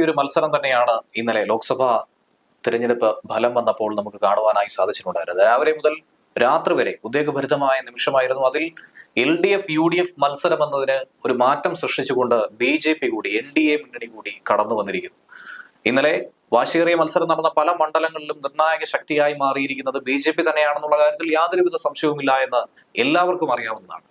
ഈ ഒരു മത്സരം തന്നെയാണ് ഇന്നലെ ലോക്സഭാ തിരഞ്ഞെടുപ്പ് ഫലം വന്നപ്പോൾ നമുക്ക് കാണുവാനായി സാധിച്ചിട്ടുണ്ടായിരുന്നത്. രാവിലെ മുതൽ രാത്രി വരെ ഉദ്വേഗഭരിതമായ നിമിഷമായിരുന്നു. അതിൽ L D F U D F മത്സരം എന്നതിന് ഒരു മാറ്റം സൃഷ്ടിച്ചുകൊണ്ട് ബി ജെ പി കൂടി എൻ ഡി എ മുന്നണി കൂടി കടന്നു വന്നിരിക്കുന്നു. ഇന്നലെ വാശിയേറിയ മത്സരം നടന്ന പല മണ്ഡലങ്ങളിലും നിർണായക ശക്തിയായി മാറിയിരിക്കുന്നത് ബി ജെ പി തന്നെയാണെന്നുള്ള കാര്യത്തിൽ യാതൊരുവിധ സംശയവുമില്ല എന്ന് എല്ലാവർക്കും അറിയാവുന്നതാണ്.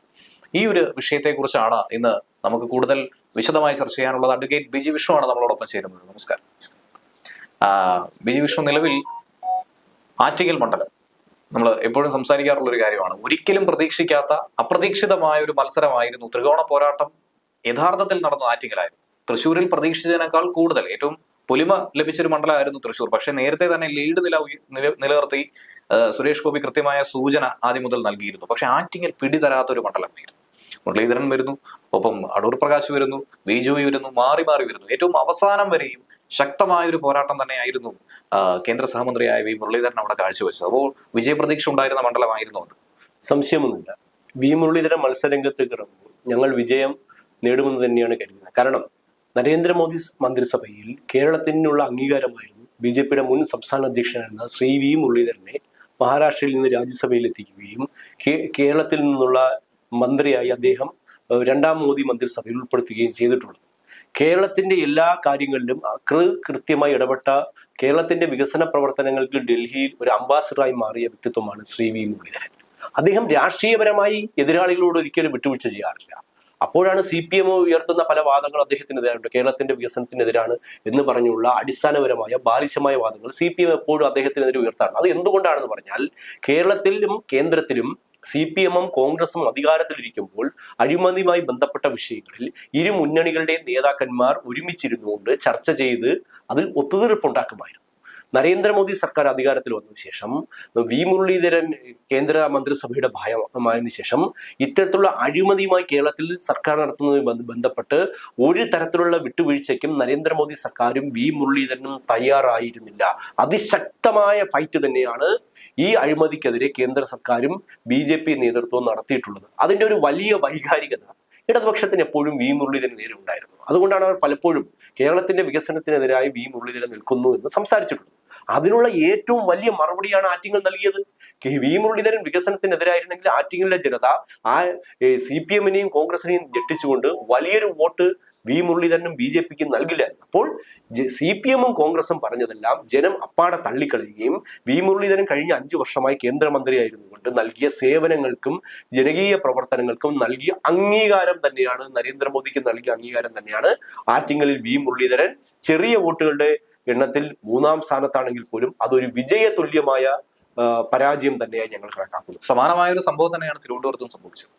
ഈ ഒരു വിഷയത്തെക്കുറിച്ചാണ് ഇന്ന് നമുക്ക് കൂടുതൽ വിശദമായി ചർച്ച ചെയ്യാനുള്ളത്. അഡ്വക്കേറ്റ് ബിജി വിഷ്ണു ആണ് നമ്മളോടൊപ്പം ചേരുന്നത്. നമസ്കാരം. ബിജി വിഷ്ണു നിലവിൽ ആറ്റിങ്ങൽ മണ്ഡലം. നമ്മൾ എപ്പോഴും സംസാരിക്കാറുള്ള ഒരു കാര്യമാണ്. ഒരിക്കലും പ്രതീക്ഷിക്കാത്ത അപ്രതീക്ഷിതമായ ഒരു മത്സരമായിരുന്നു ത്രികോണ പോരാട്ടം. യഥാർത്ഥത്തിൽ നടന്ന ആറ്റിങ്ങലായിരുന്നു. തൃശ്ശൂരിൽ പ്രതീക്ഷിച്ചതിനേക്കാൾ കൂടുതൽ. ഏറ്റവും പൊലിമ ലഭിച്ചൊരു മണ്ഡലമായിരുന്നു തൃശ്ശൂർ. പക്ഷെ നേരത്തെ തന്നെ ലീഡ് നില നില- നിലനിർത്തി സുരേഷ് ഗോപി കൃത്യമായ സൂചന ആദ്യം മുതൽ നൽകിയിരുന്നു. പക്ഷെ ആറ്റിങ്ങൽ പിടിതരാത്ത ഒരു മണ്ഡലമായിരുന്നു. മുരളീധരൻ വരുന്നു. ഒപ്പം അടൂർ പ്രകാശ് വരുന്നു. ബിജോയ് വരുന്നു മാറി മാറി വരുന്നു. ഏറ്റവും അവസാനം വരെയും ശക്തമായ ഒരു പോരാട്ടം തന്നെയായിരുന്നു കേന്ദ്ര സഹമന്ത്രിയായ വി മുരളീധരൻ അവിടെ കാഴ്ചവെച്ചത്. അപ്പോൾ വിജയപ്രതീക്ഷ ഉണ്ടായിരുന്ന മണ്ഡലമായിരുന്നു അത്. സംശയമൊന്നുമില്ല. വി മുരളീധരൻ മത്സരരംഗത്തേക്ക് ഇറങ്ങുമ്പോൾ ഞങ്ങൾ വിജയം നേടുമെന്ന് തന്നെയാണ് കരുതുന്നത്. കാരണം നരേന്ദ്രമോദി മന്ത്രിസഭയിൽ കേരളത്തിനുള്ള അംഗീകാരമായിരുന്നു ബി ജെ പിയുടെ മുൻ സംസ്ഥാന അധ്യക്ഷനായിരുന്ന ശ്രീ വി മുരളീധരനെ മഹാരാഷ്ട്രയിൽ നിന്ന് രാജ്യസഭയിൽ എത്തിക്കുകയും കേരളത്തിൽ നിന്നുള്ള മന്ത്രിയായി അദ്ദേഹം രണ്ടാം മോദി മന്ത്രിസഭയിൽ ഉൾപ്പെടുത്തുകയും ചെയ്തിട്ടുള്ളത് കേരളത്തിന്റെ എല്ലാ കാര്യങ്ങളിലും കൃ കൃത്യമായി ഇടപെട്ട കേരളത്തിന്റെ വികസന പ്രവർത്തനങ്ങൾക്ക് ഡൽഹിയിൽ ഒരു അംബാസിഡറായി മാറിയ വ്യക്തിത്വമാണ് ശ്രീ വി മുരളീധരൻ. അദ്ദേഹം രാഷ്ട്രീയപരമായി എതിരാളികളോട് ഒരിക്കലും വിട്ടുവീഴ്ച ചെയ്യാറില്ല. അപ്പോഴാണ് സി പി എം ഉയർത്തുന്ന പല വാദങ്ങൾ അദ്ദേഹത്തിനെതിരായുണ്ട് കേരളത്തിന്റെ വികസനത്തിനെതിരാണ് എന്ന് പറഞ്ഞുള്ള അടിസ്ഥാനപരമായ ബാലിശമായ വാദങ്ങൾ സി പി എം എപ്പോഴും അദ്ദേഹത്തിനെതിരെ ഉയർത്താണ് അത് എന്തുകൊണ്ടാണെന്ന് പറഞ്ഞാൽ കേരളത്തിലും കേന്ദ്രത്തിലും സി പി എമ്മും കോൺഗ്രസും അധികാരത്തിലിരിക്കുമ്പോൾ അഴിമതിയുമായി ബന്ധപ്പെട്ട വിഷയങ്ങളിൽ ഇരു മുന്നണികളുടെയും നേതാക്കന്മാർ ഒരുമിച്ചിരുന്നുകൊണ്ട് ചർച്ച ചെയ്ത് അതിൽ ഒത്തുതീർപ്പുണ്ടാക്കുമായിരുന്നു. നരേന്ദ്രമോദി സർക്കാർ അധികാരത്തിൽ വന്നതിന് ശേഷം വി മുരളീധരൻ കേന്ദ്ര മന്ത്രിസഭയുടെ ഭാഗമായതിന് ശേഷം ഇത്തരത്തിലുള്ള അഴിമതിയുമായി കേരളത്തിൽ സർക്കാർ നടത്തുന്നതുമായി ബന്ധപ്പെട്ട് ഒരു തരത്തിലുള്ള വിട്ടുവീഴ്ചയ്ക്കും നരേന്ദ്രമോദി സർക്കാരും വി മുരളീധരനും തയ്യാറായിരുന്നില്ല. അതിശക്തമായ ഫൈറ്റ് തന്നെയാണ് ഈ അഴിമതിക്കെതിരെ കേന്ദ്ര സർക്കാരും ബി ജെ പി നേതൃത്വവും നടത്തിയിട്ടുള്ളത്. അതിന്റെ ഒരു വലിയ വൈകാരികത ഇടതുപക്ഷത്തിന് എപ്പോഴും വി മുരളീധരൻ നേരെ ഉണ്ടായിരുന്നു. അതുകൊണ്ടാണ് അവർ പലപ്പോഴും കേരളത്തിന്റെ വികസനത്തിനെതിരായി വി മുരളീധരൻ നിൽക്കുന്നു എന്ന് സംസാരിച്ചിട്ടുള്ളത്. അതിനുള്ള ഏറ്റവും വലിയ മറുപടിയാണ് ആറ്റിങ്ങൽ നൽകിയത്. വി മുരളീധരൻ വികസനത്തിനെതിരായിരുന്നെങ്കിൽ ആറ്റിങ്ങലിലെ ജനത ആ സി പി എമ്മിനെയും കോൺഗ്രസിനെയും ഞെട്ടിച്ചുകൊണ്ട് വലിയൊരു വോട്ട് വി മുരളീധരനും ബി ജെ പിക്കും നൽകില്ല. അപ്പോൾ സി പി എമ്മും കോൺഗ്രസും പറഞ്ഞതെല്ലാം ജനം അപ്പാടെ തള്ളിക്കളയുകയും വി മുരളീധരൻ കഴിഞ്ഞ അഞ്ചു വർഷമായി കേന്ദ്രമന്ത്രിയായിരുന്നു കൊണ്ട് നൽകിയ സേവനങ്ങൾക്കും ജനകീയ പ്രവർത്തനങ്ങൾക്കും നൽകിയ അംഗീകാരം തന്നെയാണ് നരേന്ദ്രമോദിക്ക് നൽകിയ അംഗീകാരം തന്നെയാണ് ആറ്റിങ്ങലിൽ വി മുരളീധരൻ ചെറിയ വോട്ടുകളുടെ എണ്ണത്തിൽ മൂന്നാം സ്ഥാനത്താണെങ്കിൽ പോലും അതൊരു വിജയ തുല്യമായ പരാജയം തന്നെയായി ഞങ്ങൾ കണക്കാക്കുന്നത് സമാനമായ ഒരു സംഭവം തന്നെയാണ് തിരുവനന്തപുരത്തും സംഭവിച്ചത്.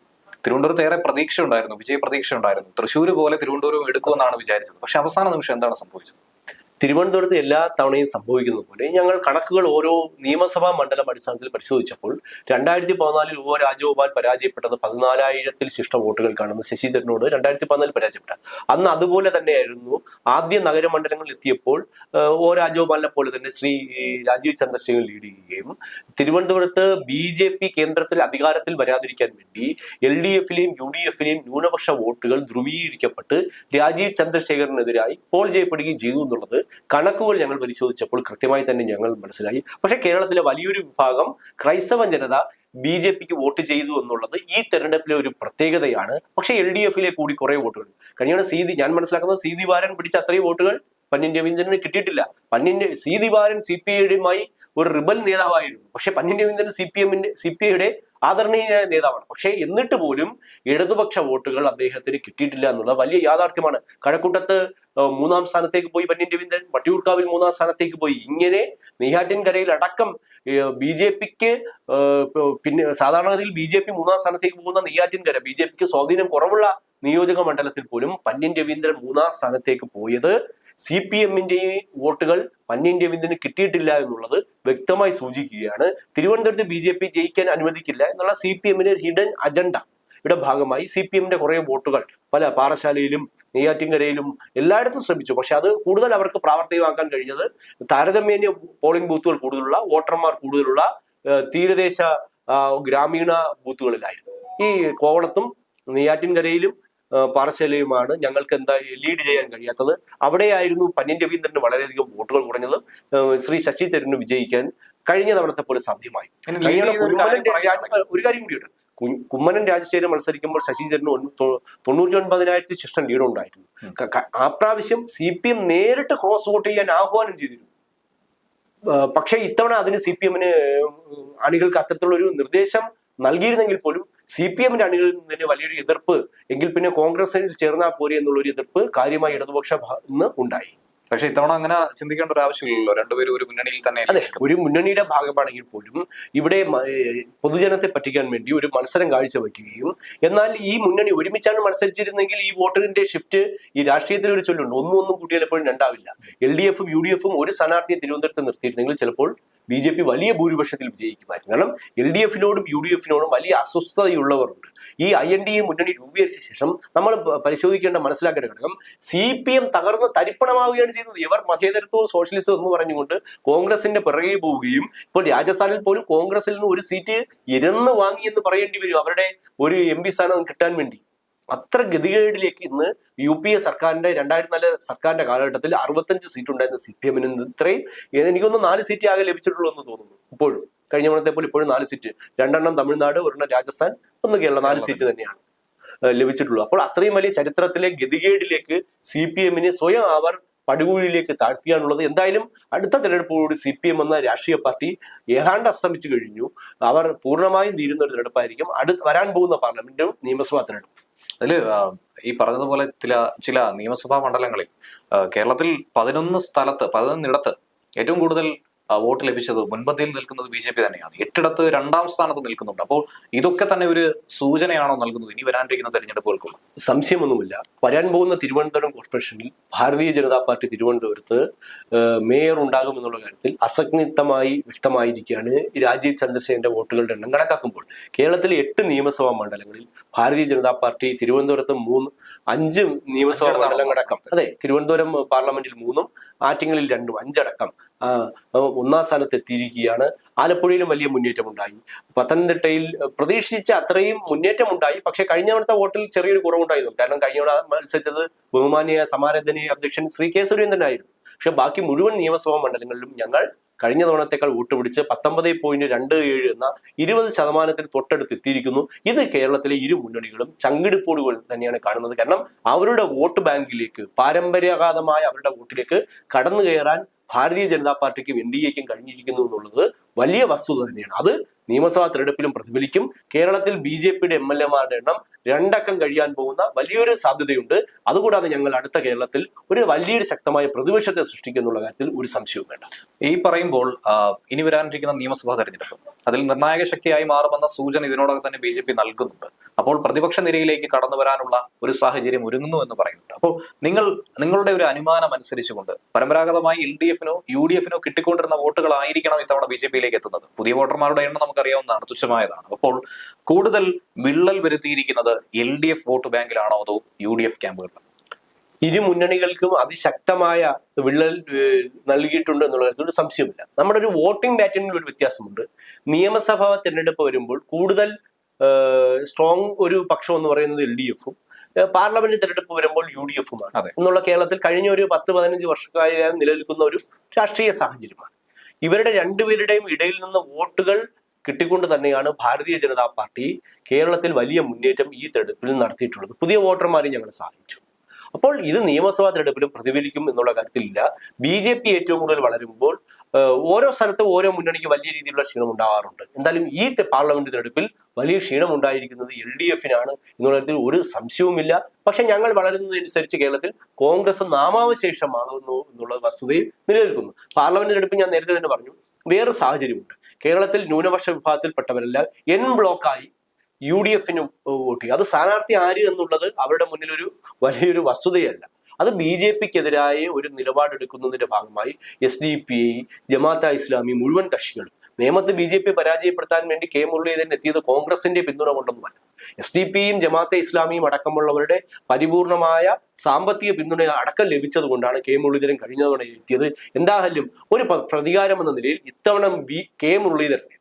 തിരുവനന്തപുരത്ത് ഏറെ പ്രതീക്ഷ ഉണ്ടായിരുന്നു വിജയ പ്രതീക്ഷ ഉണ്ടായിരുന്നു തൃശ്ശൂർ പോലെ തിരുവനന്തപുരം എടുക്കുമെന്നാണ് വിചാരിച്ചത്. പക്ഷെ അവസാന നിമിഷം എന്താണ് സംഭവിച്ചത്? തിരുവനന്തപുരത്ത് എല്ലാ തവണയും സംഭവിക്കുന്നത് പോലെ ഞങ്ങൾ കണക്കുകൾ ഓരോ നിയമസഭാ മണ്ഡലം അടിസ്ഥാനത്തിൽ പരിശോധിച്ചപ്പോൾ രണ്ടായിരത്തി പതിനാലിൽ ഒ രാജഗോപാൽ പരാജയപ്പെട്ടത് പതിനാലായിരത്തിൽ ശിഷ്ട വോട്ടുകൾക്കാണെന്ന് ശശിധരനോട് രണ്ടായിരത്തി പതിനാലിൽ പരാജയപ്പെട്ട. അന്ന് അതുപോലെ തന്നെയായിരുന്നു ആദ്യ നഗരമണ്ഡലങ്ങളിൽ എത്തിയപ്പോൾ ഒ രാജഗോപാലിനെ പോലെ തന്നെ ശ്രീ രാജീവ് ചന്ദ്രശേഖർ ലീഡ് ചെയ്യുകയും തിരുവനന്തപുരത്ത് ബി ജെ പി കേന്ദ്രത്തിൽ അധികാരത്തിൽ വരാതിരിക്കാൻ വേണ്ടി എൽ ഡി എഫിലെയും യു ഡി എഫിലെയും ന്യൂനപക്ഷ വോട്ടുകൾ ധ്രുവീകരിക്കപ്പെട്ട് രാജീവ് ചന്ദ്രശേഖരനെതിരായി പോൾ ചെയ്യപ്പെടുകയും ചെയ്തു എന്നുള്ളത് കണക്കുകൾ ഞങ്ങൾ പരിശോധിച്ചപ്പോൾ കൃത്യമായി തന്നെ ഞങ്ങൾ മനസ്സിലായി. പക്ഷെ കേരളത്തിലെ വലിയൊരു വിഭാഗം ക്രൈസ്തവ ജനത ബി ജെ പിക്ക് വോട്ട് ചെയ്തു എന്നുള്ളത് ഈ തെരഞ്ഞെടുപ്പിലെ ഒരു പ്രത്യേകതയാണ്. പക്ഷെ എൽ ഡി എഫിലെ കൂടി കുറെ വോട്ടുകൾ. കഴിഞ്ഞ സി ദി ഞാൻ മനസ്സിലാക്കുന്നത് സി വാരൻ പിടിച്ച അത്രയും വോട്ടുകൾ പന്നിൻ രവീന്ദ്രന് കിട്ടിയിട്ടില്ല. പന്നിന്റെ സി വാരൻ സി പി ഐയുടെയുമായി ഒരു റിബൽ നേതാവായിരുന്നു. പക്ഷെ പന്ന്യൻ രവീന്ദ്രൻ സി പി എമ്മിന്റെ സി പി ഐയുടെ ആദരണീയനായ നേതാവാണ്. പക്ഷേ എന്നിട്ട് പോലും ഇടതുപക്ഷ വോട്ടുകൾ അദ്ദേഹത്തിന് കിട്ടിയിട്ടില്ല എന്നുള്ള വലിയ യാഥാർത്ഥ്യമാണ്. കഴക്കൂട്ടത്ത് മൂന്നാം സ്ഥാനത്തേക്ക് പോയി പന്ന്യൻ രവീന്ദ്രൻ വട്ടിയൂർക്കാവിൽ മൂന്നാം സ്ഥാനത്തേക്ക് പോയി. ഇങ്ങനെ നെയ്യാറ്റിൻകരയിൽ അടക്കം ബി ജെ പിക്ക് പിന്നെ സാധാരണഗതിയിൽ ബി ജെ പി മൂന്നാം സ്ഥാനത്തേക്ക് പോകുന്ന നെയ്യാറ്റിൻകര ബി ജെ പിക്ക് സ്വാധീനം കുറവുള്ള നിയോജക മണ്ഡലത്തിൽ പോലും പന്ന്യൻ രവീന്ദ്രൻ മൂന്നാം സ്ഥാനത്തേക്ക് പോയത് സി പി എമ്മിന്റെ വോട്ടുകൾ മഞ്ഞിന്റെ വിന്ദിന് കിട്ടിയിട്ടില്ല എന്നുള്ളത് വ്യക്തമായി സൂചിക്കുകയാണ്. തിരുവനന്തപുരത്ത് ബി ജെ പി ജയിക്കാൻ അനുവദിക്കില്ല എന്നുള്ള സി പി എമ്മിന്റെ ഹിഡൻ അജണ്ട. യുടെ ഭാഗമായി സി പി എമ്മിന്റെ കുറെ വോട്ടുകൾ പല പാറശാലയിലും നെയ്യാറ്റിൻകരയിലും എല്ലായിടത്തും ശ്രമിച്ചു. പക്ഷെ അത് കൂടുതൽ അവർക്ക് പ്രാവർത്തികമാക്കാൻ കഴിഞ്ഞത് താരതമ്യേന പോളിംഗ് ബൂത്തുകൾ കൂടുതലുള്ള വോട്ടർമാർ കൂടുതലുള്ള തീരദേശ ഗ്രാമീണ ബൂത്തുകളിലായിരുന്നു. ഈ കോവളത്തും നെയ്യാറ്റിൻകരയിലും പാറശാലയുമാണ് ഞങ്ങൾക്ക് എന്താ ലീഡ് ചെയ്യാൻ കഴിയാത്തത്. അവിടെയായിരുന്നു പന്നിൻ രവീന്ദ്രന് വളരെയധികം വോട്ടുകൾ കുറഞ്ഞത്. ശ്രീ ശശി തരൂരിന് വിജയിക്കാൻ കഴിഞ്ഞ തവണത്തെ പോലെ സാധ്യമായി. ഒരു കാര്യം കൂടിയുണ്ട്. കുമ്മനം രാജശേഖരൻ മത്സരിക്കുമ്പോൾ ശശി തരൂരിന് തൊണ്ണൂറ്റി ഒൻപതിനായിരത്തി ശിഷ്ടം ലീഡ് ഉണ്ടായിരുന്നു. ആ പ്രാവശ്യം സി പി എം നേരിട്ട് ക്രോസ് വോട്ട് ചെയ്യാൻ ആഹ്വാനം ചെയ്തിരുന്നു. പക്ഷേ ഇത്തവണ അതിന് സി പി എമ്മിന് അണികൾക്ക് അത്തരത്തിലുള്ള ഒരു നിർദ്ദേശം നൽകിയിരുന്നെങ്കിൽ പോലും സി പി എമ്മിന്റെ അണികളിൽ നിന്ന് തന്നെ വലിയൊരു എതിർപ്പ് എങ്കിൽ പിന്നെ കോൺഗ്രസിൽ ചേർന്നാൽ പോരെ എന്നുള്ളൊരു എതിർപ്പ് കാര്യമായി ഇടതുപക്ഷ ഇന്ന് ഉണ്ടായി. പക്ഷെ ഇത്തവണ അങ്ങനെ ചിന്തിക്കേണ്ട ഒരു ആവശ്യമില്ലല്ലോ. രണ്ടുപേരും ഒരു മുന്നണിയിൽ തന്നെ അതെ ഒരു മുന്നണിയുടെ ഭാഗമാണെങ്കിൽ പോലും ഇവിടെ പൊതുജനത്തെ പറ്റിക്കാൻ വേണ്ടി ഒരു മത്സരം കാഴ്ചവെക്കുകയും എന്നാൽ ഈ മുന്നണി ഒരുമിച്ചാണ് മത്സരിച്ചിരുന്നെങ്കിൽ ഈ വോട്ടിന്റെ ഷിഫ്റ്റ് ഈ രാഷ്ട്രീയത്തിൽ ഒരു ചൊല്ലുണ്ട്. ഒന്നും ഒന്നും കൂട്ടിയാൽ എപ്പോഴും രണ്ടാവില്ല. എൽ ഡി എഫും യു ഡി എഫും ഒരു സ്ഥാനാർത്ഥിയെ തിരുവനന്തപുരത്ത് നിർത്തിയിരുന്നെങ്കിൽ ചിലപ്പോൾ ബി ജെ പി വലിയ ഭൂരിപക്ഷത്തിൽ വിജയിക്കുമായിരുന്നു. കാരണം എൽ ഡി എഫിനോടും യു ഡി എഫിനോടും വലിയ അസ്വസ്ഥതയുള്ളവരുണ്ട്. ഈ ഐ എൻ ഡി എ മുന്നണി രൂപീകരിച്ച ശേഷം നമ്മൾ പരിശോധിക്കേണ്ട മനസ്സിലാക്കേണ്ട ഘടകം സി പി എം തകർന്ന് തരിപ്പണമാവുകയാണ് ചെയ്തത്. ഇവർ മതേതരത്വവും സോഷ്യലിസവും എന്ന് പറഞ്ഞുകൊണ്ട് കോൺഗ്രസിന്റെ പിറകെ പോവുകയും ഇപ്പോൾ രാജസ്ഥാനിൽ പോലും കോൺഗ്രസിൽ നിന്ന് ഒരു സീറ്റ് ഇരന്ന് വാങ്ങിയെന്ന് പറയേണ്ടി വരും. അവരുടെ ഒരു എം പി സ്ഥാനം കിട്ടാൻ വേണ്ടി. അത്ര ഗതികേടിലേക്ക് ഇന്ന് യു പി എ സർക്കാരിന്റെ രണ്ടായിരത്തി നാല് സർക്കാരിന്റെ കാലഘട്ടത്തിൽ അറുപത്തഞ്ച് സീറ്റ് ഉണ്ടായിരുന്ന സി പി എമ്മിന് ഇത്രയും എനിക്കൊന്ന് നാല് സീറ്റ് ആകെ ലഭിച്ചിട്ടുള്ളൂ എന്ന് തോന്നുന്നു ഇപ്പോഴും. കഴിഞ്ഞ തവണത്തെ പോലെ ഇപ്പോഴും നാല് സീറ്റ്. രണ്ടെണ്ണം തമിഴ്നാട് ഒരെണ്ണം രാജസ്ഥാൻ ഒന്ന് കേരള. നാല് സീറ്റ് തന്നെയാണ് ലഭിച്ചിട്ടുള്ളൂ. അപ്പോൾ അത്രയും വലിയ ചരിത്രത്തിലെ ഗതികേടിലേക്ക് സി പി എമ്മിനെ സ്വയം അവർ പടുകൂഴിയിലേക്ക് താഴ്ത്തിയാണുള്ളത്. എന്തായാലും അടുത്ത തിരഞ്ഞെടുപ്പോടുകൂടി സി പി എം എന്ന രാഷ്ട്രീയ പാർട്ടി ഏതാണ്ട് അസ്തമിച്ചു കഴിഞ്ഞു. അവർ പൂർണമായും തീരുന്ന ഒരു തെരഞ്ഞെടുപ്പായിരിക്കും. അടുത്ത് വരാൻ പോകുന്ന പാർലമെന്റും നിയമസഭാ തെരഞ്ഞെടുപ്പും. അതിൽ ഈ പറഞ്ഞതുപോലെ ചില ചില നിയമസഭാ മണ്ഡലങ്ങളിൽ കേരളത്തിൽ പതിനൊന്ന് സ്ഥലത്ത് പതിനൊന്നിടത്ത് ഏറ്റവും കൂടുതൽ വോട്ട് ലഭിച്ചത് മുൻപന്തിയിൽ നിൽക്കുന്നത് ബി ജെ പി തന്നെയാണ്. എട്ടിടത്ത് രണ്ടാം സ്ഥാനത്ത് നിൽക്കുന്നുണ്ട്. അപ്പോൾ ഇതൊക്കെ തന്നെ ഒരു സൂചനയാണോ നൽകുന്നത്? ഇനി വരാനിരിക്കുന്ന തെരഞ്ഞെടുപ്പുകൾക്കുള്ള. സംശയമൊന്നുമില്ല. വരാൻ പോകുന്ന തിരുവനന്തപുരം കോർപ്പറേഷനിൽ ഭാരതീയ ജനതാ പാർട്ടി തിരുവനന്തപുരത്ത് മേയർ ഉണ്ടാകും എന്നുള്ള കാര്യത്തിൽ അസംയുക്തമായി വ്യക്തമായിരിക്കുകയാണ് രാജീവ് ചന്ദ്രശേഖരന്റെ വോട്ടുകളുടെ എണ്ണം. കണക്കാക്കുമ്പോൾ കേരളത്തിലെ എട്ട് നിയമസഭാ മണ്ഡലങ്ങളിൽ ഭാരതീയ ജനതാ പാർട്ടി തിരുവനന്തപുരത്ത് മൂന്ന് അഞ്ച് നിയമസഭാ മണ്ഡലങ്ങളടക്കം. അതെ തിരുവനന്തപുരം പാർലമെന്റിൽ മൂന്നും ആറ്റിങ്ങലിൽ രണ്ടും അഞ്ചടക്കം ഒന്നാം സ്ഥാനത്ത് എത്തിയിരിക്കുകയാണ്. ആലപ്പുഴയിലും വലിയ മുന്നേറ്റം ഉണ്ടായി പത്തനംതിട്ടയിൽ പ്രതീക്ഷിച്ച അത്രയും മുന്നേറ്റം ഉണ്ടായി പക്ഷെ കഴിഞ്ഞ തവണത്തെ വോട്ടിൽ ചെറിയൊരു കുറവുണ്ടായിരുന്നു. കാരണം കഴിഞ്ഞ തവണ മത്സരിച്ചത് ബഹുമാനിയ സമാരാധനീയ അധ്യക്ഷൻ ശ്രീ കെ സുരേന്ദ്രനായിരുന്നു പക്ഷെ ബാക്കി മുഴുവൻ നിയമസഭാ മണ്ഡലങ്ങളിലും ഞങ്ങൾ കഴിഞ്ഞ തവണത്തേക്കാൾ വോട്ട് പിടിച്ച് പത്തൊമ്പത് പോയിന്റ് രണ്ട് ഏഴ് എന്ന ഇരുപത് ശതമാനത്തിന് തൊട്ടടുത്ത് എത്തിയിരിക്കുന്നു. ഇത് കേരളത്തിലെ ഇരു മുന്നണികളും ചങ്കിടിപ്പോടുകൾ തന്നെയാണ് കാണുന്നത്. കാരണം അവരുടെ വോട്ട് ബാങ്കിലേക്ക് പാരമ്പര്യാഘാതമായ അവരുടെ വോട്ടിലേക്ക് കടന്നു കയറാൻ ഭാരതീയ ജനതാ പാർട്ടിക്കും എൻ ഡി എക്കും കഴിഞ്ഞിരിക്കുന്നു എന്നുള്ളത് വലിയ വസ്തുത തന്നെയാണ്. അത് നിയമസഭാ തെരഞ്ഞെടുപ്പിലും പ്രതിഫലിക്കും. കേരളത്തിൽ ബി ജെ പിയുടെ എം എൽ എമാരുടെ എണ്ണം രണ്ടക്കം കഴിയാൻ പോകുന്ന വലിയൊരു സാധ്യതയുണ്ട്. അതുകൂടാതെ ഞങ്ങൾ അടുത്ത കേരളത്തിൽ ഒരു വലിയൊരു ശക്തമായ പ്രതിപക്ഷത്തെ സൃഷ്ടിക്കും എന്നുള്ള കാര്യത്തിൽ ഒരു സംശയവും വേണ്ട. ഈ പറയുമ്പോൾ ഇനി വരാനിരിക്കുന്ന നിയമസഭാ തെരഞ്ഞെടുപ്പ്. അതിൽ നിർണായക ശക്തിയായി മാറുമെന്ന സൂചന ഇതിനോടൊക്കെ തന്നെ ബി ജെ പി നൽകുന്നുണ്ട്. അപ്പോൾ പ്രതിപക്ഷ നിരയിലേക്ക് കടന്നു വരാനുള്ള ഒരു സാഹചര്യം ഒരുങ്ങുന്നു എന്ന് പറയുന്നുണ്ട്. അപ്പോൾ നിങ്ങൾ നിങ്ങളുടെ ഒരു അനുമാനം അനുസരിച്ചുകൊണ്ട് പരമ്പരാഗതമായി എൽ ഡി എഫിനോ യു ഡി എഫിനോ കിട്ടിക്കൊണ്ടിരുന്ന വോട്ടുകളായിരിക്കണം ഇത്തവണ ബി ജെ പിയിലേക്ക് എത്തുന്നത്. പുതിയ വോട്ടർമാരുടെ എണ്ണം നമുക്കറിയാവുന്നതാണ് തുച്ഛമായതാണ്. അപ്പോൾ കൂടുതൽ വിള്ളൽ വരുത്തിയിരിക്കുന്നത് എൽ ഡി എഫ് വോട്ട് ബാങ്കിലാണോ അതോ യു ഡി എഫ് ക്യാമ്പുകളിലാണ്? ഇരു മുന്നണികൾക്കും അതിശക്തമായ വിള്ളൽ നൽകിയിട്ടുണ്ട് എന്നുള്ള കാര്യത്തിൽ ഒരു സംശയമില്ല നമ്മുടെ ഒരു വോട്ടിംഗ് പാറ്റേണിൽ ഒരു വ്യത്യാസമുണ്ട്. നിയമസഭാ തെരഞ്ഞെടുപ്പ് വരുമ്പോൾ കൂടുതൽ സ്ട്രോങ് ഒരു പക്ഷം എന്ന് പറയുന്നത് എൽ ഡി എഫും പാർലമെന്റ് തെരഞ്ഞെടുപ്പ് വരുമ്പോൾ യു ഡി എഫുമാണ്. എന്നുള്ള കേരളത്തിൽ കഴിഞ്ഞ ഒരു പത്ത് പതിനഞ്ച് വർഷക്കാലം നിലനിൽക്കുന്ന ഒരു രാഷ്ട്രീയ സാഹചര്യമാണ്. ഇവരുടെ രണ്ടുപേരുടെയും ഇടയിൽ നിന്ന് വോട്ടുകൾ കിട്ടിക്കൊണ്ട് തന്നെയാണ് ഭാരതീയ ജനതാ പാർട്ടി കേരളത്തിൽ വലിയ മുന്നേറ്റം ഈ തെരഞ്ഞെടുപ്പിൽ നടത്തിയിട്ടുള്ളത്. പുതിയ വോട്ടർമാരെ ഞങ്ങൾ സഹായിച്ചു. അപ്പോൾ ഇത് നിയമസഭാ തെരഞ്ഞെടുപ്പിലും പ്രതിഫലിക്കും എന്നുള്ള കാര്യത്തിലില്ല. ബി ജെ പി ഏറ്റവും കൂടുതൽ വളരുമ്പോൾ ഓരോ സ്ഥലത്തും ഓരോ മുന്നണിക്ക് വലിയ രീതിയിലുള്ള ക്ഷീണം ഉണ്ടാവാറുണ്ട്. എന്തായാലും ഈ പാർലമെന്റ് തെരഞ്ഞെടുപ്പിൽ വലിയ ക്ഷീണം ഉണ്ടായിരിക്കുന്നത് എൽ ഡി എഫിനാണ് എന്നുള്ള കാര്യത്തിൽ ഒരു സംശയവുമില്ല. പക്ഷെ ഞങ്ങൾ വളരുന്നതനുസരിച്ച് കേരളത്തിൽ കോൺഗ്രസ് നാമാവശേഷമാകുന്നു എന്നുള്ള വസ്തുതയും നിലനിൽക്കുന്നു. പാർലമെന്റ് തെരഞ്ഞെടുപ്പ് ഞാൻ നേരത്തെ തന്നെ പറഞ്ഞു. വേറെ സാഹചര്യമുണ്ട്. കേരളത്തിൽ ന്യൂനപക്ഷ വിഭാഗത്തിൽപ്പെട്ടവരെല്ലാം എൻ ബ്ലോക്കായി യു ഡി എഫിന് വോട്ട് ചെയ്യും. അത് സ്ഥാനാർത്ഥി ആര് എന്നുള്ളത് അവരുടെ മുന്നിലൊരു വലിയൊരു വസ്തുതയല്ല. അത് ബി ജെ പിക്കെതിരായ ഒരു നിലപാടെടുക്കുന്നതിന്റെ ഭാഗമായി S D P I Jamaat Islami മുഴുവൻ കക്ഷികളും നേമത്ത് ബി ജെ പി പരാജയപ്പെടുത്താൻ വേണ്ടി കെ മുരളീധരൻ എത്തിയത് കോൺഗ്രസിന്റെ പിന്തുണ കൊണ്ടൊന്നുമല്ല എസ് ഡി പിയും ജമാഅത്തെ ഇസ്ലാമിയും അടക്കമുള്ളവരുടെ പരിപൂർണമായ സാമ്പത്തിക പിന്തുണ അടക്കം ലഭിച്ചത് കൊണ്ടാണ് കെ മുരളീധരൻ കഴിഞ്ഞ തവണ എത്തിയത്. എന്തായാലും ഒരു പ്രതികാരം എന്ന നിലയിൽ ഇത്തവണ വി കെ മുരളീധരനെ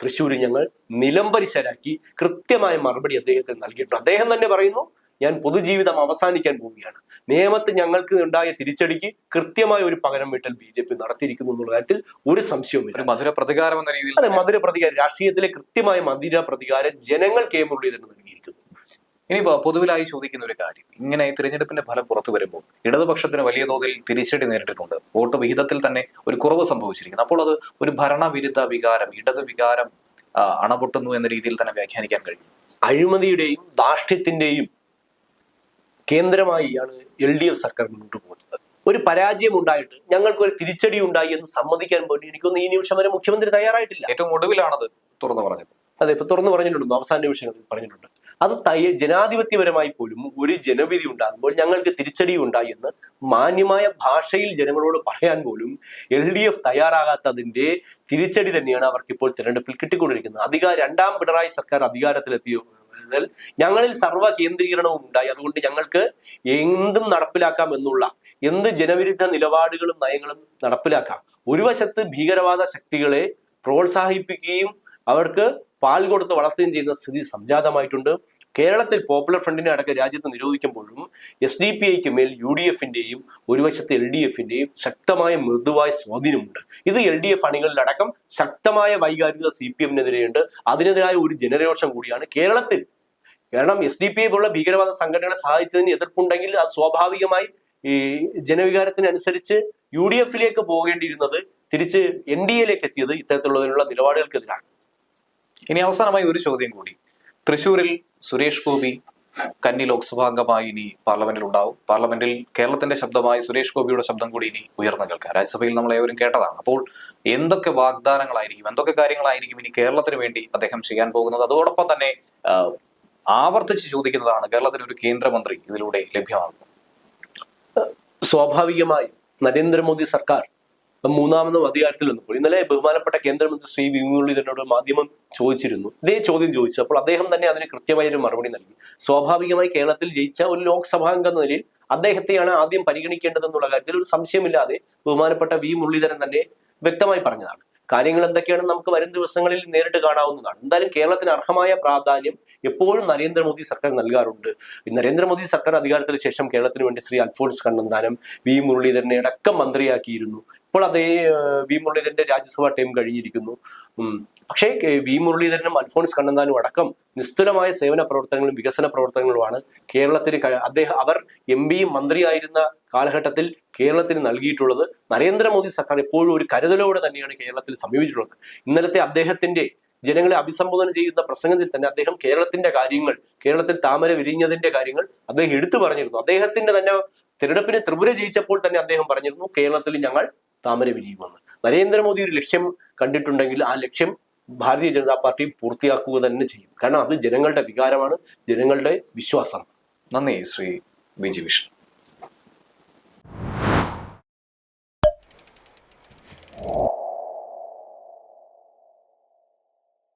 തൃശ്ശൂരിൽ ഞങ്ങൾ നിലംപരിശരാക്കി കൃത്യമായ മറുപടി അദ്ദേഹത്തിന് നൽകിയിട്ടുണ്ട്. അദ്ദേഹം തന്നെ പറയുന്നു ഞാൻ പൊതുജീവിതം അവസാനിക്കാൻ പോവുകയാണ്. നിയമത്ത് ഞങ്ങൾക്ക് ഉണ്ടായ തിരിച്ചടിക്ക് കൃത്യമായ ഒരു പകരം വീട്ടൽ ബി ജെ പി നടത്തിയിരിക്കുന്നു എന്നുള്ള കാര്യത്തിൽ ഒരു സംശയവുമില്ല. മധുര പ്രതികാരം എന്ന രീതിയിൽ അതെ മധുര പ്രതികാരം. രാഷ്ട്രീയത്തിലെ കൃത്യമായ മധുര പ്രതികാരം ജനങ്ങൾ കെ മുരളീധരൻ നൽകിയിരിക്കുന്നു. ഇനി പൊതുവിലായി ചോദിക്കുന്ന ഒരു കാര്യം. ഇങ്ങനെ തിരഞ്ഞെടുപ്പിന്റെ ഫലം പുറത്തു വരുമ്പോൾ ഇടതുപക്ഷത്തിന് വലിയ തോതിൽ തിരിച്ചടി നേരിട്ടിട്ടുണ്ട്. വോട്ട് വിഹിതത്തിൽ തന്നെ ഒരു കുറവ് സംഭവിച്ചിരിക്കുന്നു. അപ്പോൾ അത് ഒരു ഭരണവിരുദ്ധ വികാരം ഇടത് വികാരം അണപൊട്ടുന്നു എന്ന രീതിയിൽ തന്നെ വ്യാഖ്യാനിക്കാൻ കഴിയും. അഴിമതിയുടെയും ധാർഷ്ട്യത്തിന്റെയും കേന്ദ്രമായിയാണ് എൽ ഡി എഫ് സർക്കാർ മുന്നോട്ട് പോകുന്നത്. ഒരു പരാജയം ഉണ്ടായിട്ട് ഞങ്ങൾക്ക് ഒരു തിരിച്ചടി ഉണ്ടായി എന്ന് സമ്മതിക്കാൻ വേണ്ടി എനിക്കൊന്ന് ഈ നിമിഷം വരെ മുഖ്യമന്ത്രി തയ്യാറായിട്ടില്ല. ഏറ്റവും ഒടുവിലാണത് തുറന്നു പറഞ്ഞത്. അതെ ഇപ്പൊ തുറന്നു പറഞ്ഞിട്ടുണ്ടോ അവസാന നിമിഷങ്ങളിൽ പറഞ്ഞിട്ടുണ്ട്. അത് തയ്യ ജനാധിപത്യപരമായി പോലും ഒരു ജനവിധി ഉണ്ടാകുമ്പോൾ ഞങ്ങൾക്ക് തിരിച്ചടി ഉണ്ടായി എന്ന് മാന്യമായ ഭാഷയിൽ ജനങ്ങളോട് പറയാൻ പോലും എൽ ഡി എഫ് തയ്യാറാകാത്തതിന്റെ തിരിച്ചടി തന്നെയാണ് അവർക്ക് ഇപ്പോൾ തിരഞ്ഞെടുപ്പിൽ കിട്ടിക്കൊണ്ടിരിക്കുന്നത്. അധികാര രണ്ടാം പിണറായി സർക്കാർ അധികാരത്തിലെത്തിയ മുതൽ ഞങ്ങളിൽ സർവ കേന്ദ്രീകരണവും ഉണ്ടായി. അതുകൊണ്ട് ഞങ്ങൾക്ക് എന്തും നടപ്പിലാക്കാം എന്നുള്ള എന്ത് ജനവിരുദ്ധ നിലപാടുകളും നയങ്ങളും നടപ്പിലാക്കാം. ഒരു വശത്ത് ഭീകരവാദ ശക്തികളെ പ്രോത്സാഹിപ്പിക്കുകയും അവർക്ക് പാൽ കൊടുത്ത് വളർത്തുകയും ചെയ്യുന്ന സ്ഥിതി സംജാതമായിട്ടുണ്ട്. കേരളത്തിൽ പോപ്പുലർ ഫ്രണ്ടിനെ അടക്കം രാജ്യത്ത് നിരോധിക്കുമ്പോഴും എസ് ഡി പി ഐക്ക് മേൽ യു ഡി എഫിന്റെയും ഒരു വശത്ത് എൽ ഡി എഫിന്റെയും ശക്തമായ മൃദുവായ സ്വാധീനമുണ്ട്. ഇത് എൽ ഡി എഫ് അണികളിലടക്കം ശക്തമായ വൈകാരിക സി പി എമ്മിനെതിരെയുണ്ട് അതിനെതിരായ ഒരു ജനരോഷം കൂടിയാണ് കേരളത്തിൽ കാരണം എസ് ഡി പി ഐ പോലുള്ള ഭീകരവാദ സംഘടനകളെ സഹായിച്ചതിന് എതിർപ്പുണ്ടെങ്കിൽ അത് സ്വാഭാവികമായി ഈ ജനവികാരത്തിനനുസരിച്ച് യു ഡി എഫിലേക്ക് പോകേണ്ടിയിരുന്നത് തിരിച്ച് എൻ ഡി എയിലേക്ക് എത്തിയത് ഇത്തരത്തിലുള്ളതിനുള്ള നിലപാടുകൾക്കെതിരാണ്. ഇനി അവസാനമായി ഒരു ചോദ്യം കൂടി. തൃശൂരിൽ സുരേഷ് ഗോപി കന്നി ലോക്സഭാ അംഗമായി ഇനി പാർലമെന്റിൽ ഉണ്ടാവും. പാർലമെന്റിൽ കേരളത്തിന്റെ ശബ്ദമായി സുരേഷ് ഗോപിയുടെ ശബ്ദം കൂടി ഇനി ഉയർന്നു കേൾക്കാം രാജ്യസഭയിൽ നമ്മൾ ഏവരും കേട്ടതാണ്. അപ്പോൾ എന്തൊക്കെ വാഗ്ദാനങ്ങളായിരിക്കും? എന്തൊക്കെ കാര്യങ്ങളായിരിക്കും ഇനി കേരളത്തിന് വേണ്ടി അദ്ദേഹം ചെയ്യാൻ പോകുന്നത്? അതോടൊപ്പം തന്നെ ആവർത്തിച്ച് ചോദിക്കുന്നതാണ് കേരളത്തിലെ ഒരു കേന്ദ്രമന്ത്രി ഇതിലൂടെ ലഭ്യമാകും സ്വാഭാവികമായും നരേന്ദ്രമോദി സർക്കാർ മൂന്നാമതും അധികാരത്തിൽ വന്നപ്പോൾ ഇന്നലെ ബഹുമാനപ്പെട്ട കേന്ദ്രമന്ത്രി ശ്രീ വി മുരളീധരനോട് മാധ്യമം ചോദിച്ചിരുന്നു. ഇതേ ചോദ്യം ചോദിച്ചു അപ്പോൾ അദ്ദേഹം തന്നെ അതിന് കൃത്യമായ ഒരു മറുപടി നൽകി. സ്വാഭാവികമായി കേരളത്തിൽ ജയിച്ച ഒരു ലോക്സഭാംഗം എന്ന നിലയിൽ അദ്ദേഹത്തെയാണ് ആദ്യം പരിഗണിക്കേണ്ടതെന്നുള്ള കാര്യത്തിൽ ഒരു സംശയമില്ലാതെ ബഹുമാനപ്പെട്ട വി മുരളീധരൻ തന്നെ വ്യക്തമായി പറഞ്ഞതാണ്. കാര്യങ്ങൾ എന്തൊക്കെയാണെന്ന് നമുക്ക് വരും ദിവസങ്ങളിൽ നേരിട്ട് കാണാവുന്നതാണ്. എന്തായാലും കേരളത്തിന് അർഹമായ പ്രാധാന്യം എപ്പോഴും നരേന്ദ്രമോദി സർക്കാർ നൽകാറുണ്ട്. നരേന്ദ്രമോദി സർക്കാർ അധികാരത്തിന് ശേഷം കേരളത്തിന് വേണ്ടി ശ്രീ അൽഫോൺസ് കണ്ണന്താനം വി മുരളീധരനെ അടക്കം മന്ത്രിയാക്കിയിരുന്നു. ഇപ്പോൾ അതേ വി മുരളീധരന്റെ രാജ്യസഭാ ടൈം കഴിഞ്ഞിരിക്കുന്നു. പക്ഷേ വി മുരളീധരനും അൽഫോൺസ് കണ്ണന്താനും അടക്കം നിസ്തുലമായ സേവന പ്രവർത്തനങ്ങളും വികസന പ്രവർത്തനങ്ങളുമാണ് കേരളത്തിന് അദ്ദേഹം അവർ എം പിയും മന്ത്രിയായിരുന്ന കാലഘട്ടത്തിൽ കേരളത്തിന് നൽകിയിട്ടുള്ളത് നരേന്ദ്രമോദി സർക്കാർ എപ്പോഴും ഒരു കരുതലോടെ തന്നെയാണ് കേരളത്തിൽ സമീപിച്ചിട്ടുള്ളത്. ഇന്നലത്തെ അദ്ദേഹത്തിന്റെ ജനങ്ങളെ അഭിസംബോധന ചെയ്യുന്ന പ്രസംഗത്തിൽ തന്നെ അദ്ദേഹം കേരളത്തിന്റെ കാര്യങ്ങൾ കേരളത്തിൽ താമര വിരിഞ്ഞതിന്റെ കാര്യങ്ങൾ അദ്ദേഹം എടുത്തു പറഞ്ഞിരുന്നു. അദ്ദേഹത്തിന്റെ തന്നെ തിരഞ്ഞെടുപ്പിന് ത്രിപുര ജയിച്ചപ്പോൾ തന്നെ അദ്ദേഹം പറഞ്ഞിരുന്നു കേരളത്തിൽ ഞങ്ങൾ താമര വിരിയുമെന്ന്. നരേന്ദ്രമോദി ഒരു ലക്ഷ്യം കണ്ടിട്ടുണ്ടെങ്കിൽ ആ ലക്ഷ്യം ഭാരതീയ ജനതാ പാർട്ടി പൂർത്തിയാക്കുക തന്നെ ചെയ്യും. കാരണം അത് ജനങ്ങളുടെ വികാരമാണ് ജനങ്ങളുടെ വിശ്വാസമാണ്. നന്ദി ശ്രീ ബിജി വിഷ്ണു.